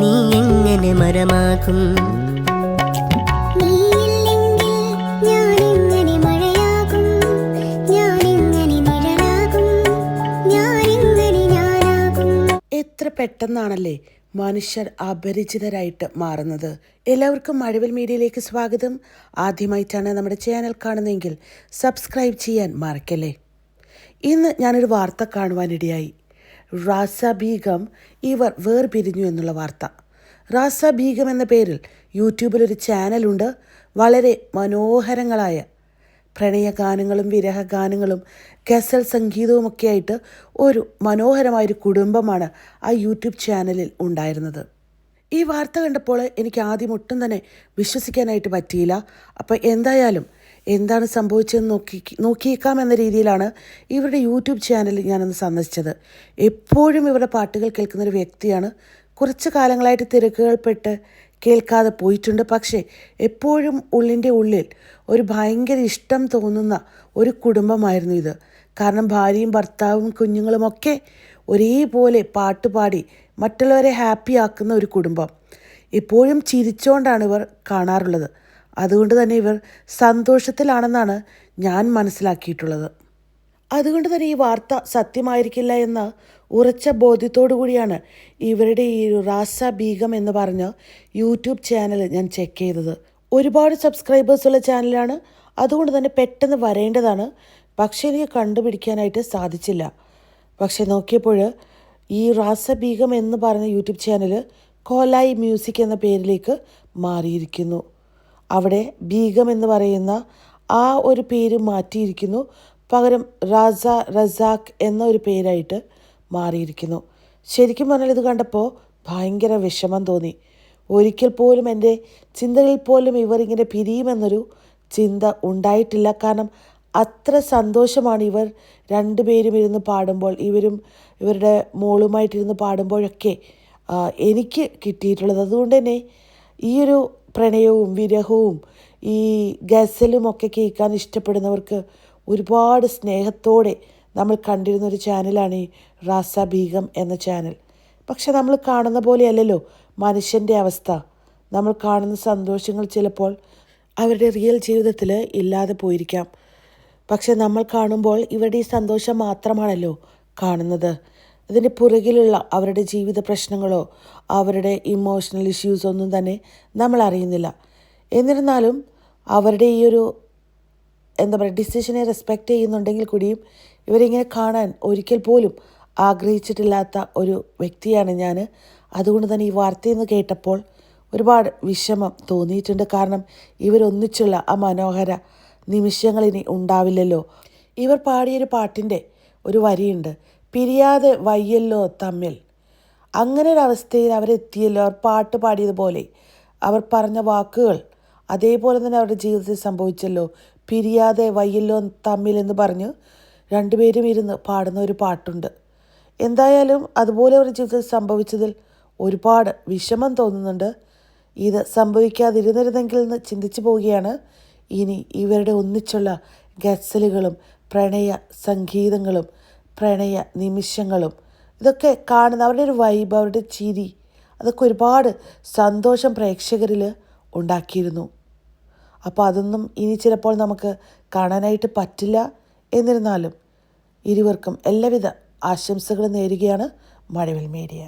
നീ എങ്ങനെ മരമാകും എത്ര പെട്ടെന്നാണല്ലേ മനുഷ്യർ അപരിചിതരായിട്ട് മാറുന്നത്. എല്ലാവർക്കും മഴവിൽ മീഡിയയിലേക്ക് സ്വാഗതം. ആദ്യമായിട്ടാണ് നമ്മുടെ ചാനൽ കാണുന്നതെങ്കിൽ സബ്സ്ക്രൈബ് ചെയ്യാൻ മറക്കല്ലേ. ഇന്ന് ഞാനൊരു വാർത്ത കാണുവാനിടയായി. റാസ ബീഗം ഇവർ വേർപിരിഞ്ഞു എന്നുള്ള വാർത്ത. റാസ ബീഗം എന്ന പേരിൽ യൂട്യൂബിൽ ഒരു ചാനലുണ്ട്. വളരെ മനോഹരങ്ങളായ പ്രണയഗാനങ്ങളും വിരഹഗാനങ്ങളും ഗസൽ സംഗീതവും ഒക്കെ ആയിട്ട് ഒരു മനോഹരമായൊരു കുടുംബമാണ് ആ യൂട്യൂബ് ചാനലിൽ ഉണ്ടായിരുന്നത്. ഈ വാർത്ത കണ്ടപ്പോൾ എനിക്ക് ആദ്യം ഒട്ടും തന്നെ വിശ്വസിക്കാനായിട്ട് പറ്റിയില്ല. അപ്പോൾ എന്തായാലും എന്താണ് സംഭവിച്ചതെന്ന് നോക്കി നോക്കിയേക്കാം എന്ന രീതിയിലാണ് ഇവരുടെ യൂട്യൂബ് ചാനൽ ഞാനൊന്ന് സന്ദർശിച്ചത്. എപ്പോഴും ഇവരുടെ പാട്ടുകൾ കേൾക്കുന്ന ഒരു വ്യക്തിയാണ്. കുറച്ച് കാലങ്ങളായിട്ട് തിരക്കുകൾപ്പെട്ട് കേൾക്കാതെ പോയിട്ടുണ്ട്. പക്ഷേ എപ്പോഴും ഉള്ളിന്റെ ഉള്ളിൽ ഒരു ഭയങ്കര ഇഷ്ടം തോന്നുന്ന ഒരു കുടുംബമായിരുന്നു ഇത്. കാരണം ഭാര്യയും ഭർത്താവും കുഞ്ഞുങ്ങളുമൊക്കെ ഒരേപോലെ പാട്ട് പാടി മറ്റുള്ളവരെ ഹാപ്പി ആക്കുന്ന ഒരു കുടുംബം. എപ്പോഴും ചിരിച്ചുകൊണ്ടാണ് ഇവർ കാണാറുള്ളത്. അതുകൊണ്ട് തന്നെ ഇവർ സന്തോഷത്തിലാണെന്നാണ് ഞാൻ മനസ്സിലാക്കിയിട്ടുള്ളത്. അതുകൊണ്ട് തന്നെ ഈ വാർത്ത സത്യമായിരിക്കില്ല എന്ന ഉറച്ച ബോധ്യത്തോടു കൂടിയാണ് ഇവരുടെ ഈ റാസ ബീഗം എന്ന് പറഞ്ഞ യൂട്യൂബ് ചാനൽ ഞാൻ ചെക്ക് ചെയ്തത്. ഒരുപാട് സബ്സ്ക്രൈബേഴ്സ് ഉള്ള ചാനലാണ്. അതുകൊണ്ട് തന്നെ പെട്ടെന്ന് വരേണ്ടതാണ്. പക്ഷേ എനിക്ക് കണ്ടുപിടിക്കാനായിട്ട് സാധിച്ചില്ല. പക്ഷേ നോക്കിയപ്പോൾ ഈ റാസ ബീഗം എന്ന് പറഞ്ഞ യൂട്യൂബ് ചാനൽ കോലായി മ്യൂസിക് എന്ന പേരിലേക്ക് മാറിയിരിക്കുന്നു. അവിടെ ബീഗം എന്ന് പറയുന്ന ആ ഒരു പേര് മാറ്റിയിരിക്കുന്നു. പകരം റാസ റസാഖ് എന്ന ഒരു പേരായിട്ട് മാറിയിരിക്കുന്നു. ശരിക്കും പറഞ്ഞാൽ ഇത് കണ്ടപ്പോൾ ഭയങ്കര വിഷമം തോന്നി. ഒരിക്കൽ പോലും എന്റെ ചിന്തകളിൽ പോലും ഇവർ ഇങ്ങനെ പിരിയുമെന്നൊരു ചിന്ത ഉണ്ടായിട്ടില്ല. കാരണം അത്ര സന്തോഷമാണ് ഇവർ രണ്ടുപേരും ഇരുന്ന് പാടുമ്പോൾ ഇവരും ഇവരുടെ മോളുമായിട്ടിരുന്ന് പാടുമ്പോഴൊക്കെ എനിക്ക് കിട്ടിയിട്ടുള്ളത്. അതുകൊണ്ട് തന്നെ ഈയൊരു പ്രണയവും വിരഹവും ഈ ഗസലും ഒക്കെ കേൾക്കാൻ ഇഷ്ടപ്പെടുന്നവർക്ക് ഒരുപാട് സ്നേഹത്തോടെ നമ്മൾ കണ്ടിരുന്ന ഒരു ചാനലാണ് ഈ റാസ ബീഗം എന്ന ചാനൽ. പക്ഷെ നമ്മൾ കാണുന്ന പോലെയല്ലല്ലോ മനുഷ്യന്റെ അവസ്ഥ. നമ്മൾ കാണുന്ന സന്തോഷങ്ങൾ ചിലപ്പോൾ അവരുടെ റിയൽ ജീവിതത്തിൽ ഇല്ലാതെ പോയിരിക്കാം. പക്ഷെ നമ്മൾ കാണുമ്പോൾ ഇവരുടെ ഈ സന്തോഷം മാത്രമാണല്ലോ കാണുന്നത്. ഇതിന് പുറകിലുള്ള അവരുടെ ജീവിത പ്രശ്നങ്ങളോ അവരുടെ ഇമോഷണൽ ഇഷ്യൂസ് ഒന്നും തന്നെ നമ്മൾ അറിയുന്നില്ല. എന്നിരുന്നാലും അവരുടെ ഈ ഒരു എന്താ പറയുക ഡിസിഷനെ റെസ്പെക്റ്റ് ചെയ്യുന്നുണ്ടെങ്കിൽ കൂടിയും ഇവരിങ്ങനെ കാണാൻ ഒരിക്കൽ പോലും ആഗ്രഹിച്ചിട്ടില്ലാത്ത ഒരു വ്യക്തിയാണ് ഞാൻ. അതുകൊണ്ട് തന്നെ ഈ വാർത്തയെന്ന് കേട്ടപ്പോൾ ഒരുപാട് വിഷമം തോന്നിയിട്ടുണ്ട്. കാരണം ഇവരൊന്നിച്ചുള്ള ആ മനോഹര നിമിഷങ്ങൾ ഇനി ഉണ്ടാവില്ലല്ലോ. ഇവർ പാടിയൊരു പാട്ടിന്റെ ഒരു വരിയുണ്ട്. പിരിയാതെ വയ്യല്ലോ തമ്മിൽ. അങ്ങനെ ഒരവസ്ഥയിൽ അവരെത്തിയല്ലോ. അവർ പാട്ട് പാടിയതുപോലെ. അവർ പറഞ്ഞ വാക്കുകൾ അതേപോലെ തന്നെ അവരുടെ ജീവിതത്തിൽ സംഭവിച്ചല്ലോ. പിരിയാതെ വയ്യല്ലോ തമ്മിൽ എന്ന് പറഞ്ഞ് രണ്ടുപേരും ഇരുന്ന് പാടുന്ന ഒരു പാട്ടുണ്ട്. എന്തായാലും അതുപോലെ അവരുടെ ജീവിതത്തിൽ സംഭവിച്ചതിൽ ഒരുപാട് വിഷമം തോന്നുന്നുണ്ട്. ഇത് സംഭവിക്കാതിരുന്നിരുന്നെങ്കിൽ എന്ന് ചിന്തിച്ചു പോവുകയാണ്. ഇനി ഇവരുടെ ഒന്നിച്ചുള്ള ഗസലുകളും പ്രണയ സംഗീതങ്ങളും പ്രണയ നിമിഷങ്ങളും ഇതൊക്കെ കാണുന്ന അവരുടെ ഒരു വൈബ് അവരുടെ ചിരി അതൊക്കെ ഒരുപാട് സന്തോഷം പ്രേക്ഷകരിൽ ഉണ്ടാക്കിയിരുന്നു. അപ്പോൾ അതൊന്നും ഇനി ചിലപ്പോൾ നമുക്ക് കാണാനായിട്ട് പറ്റില്ല എന്നിരുന്നാലും ഇരുവർക്കും എല്ലാവിധ ആശംസകളും നേരുകയാണ് മഴവിൽ മീഡിയ.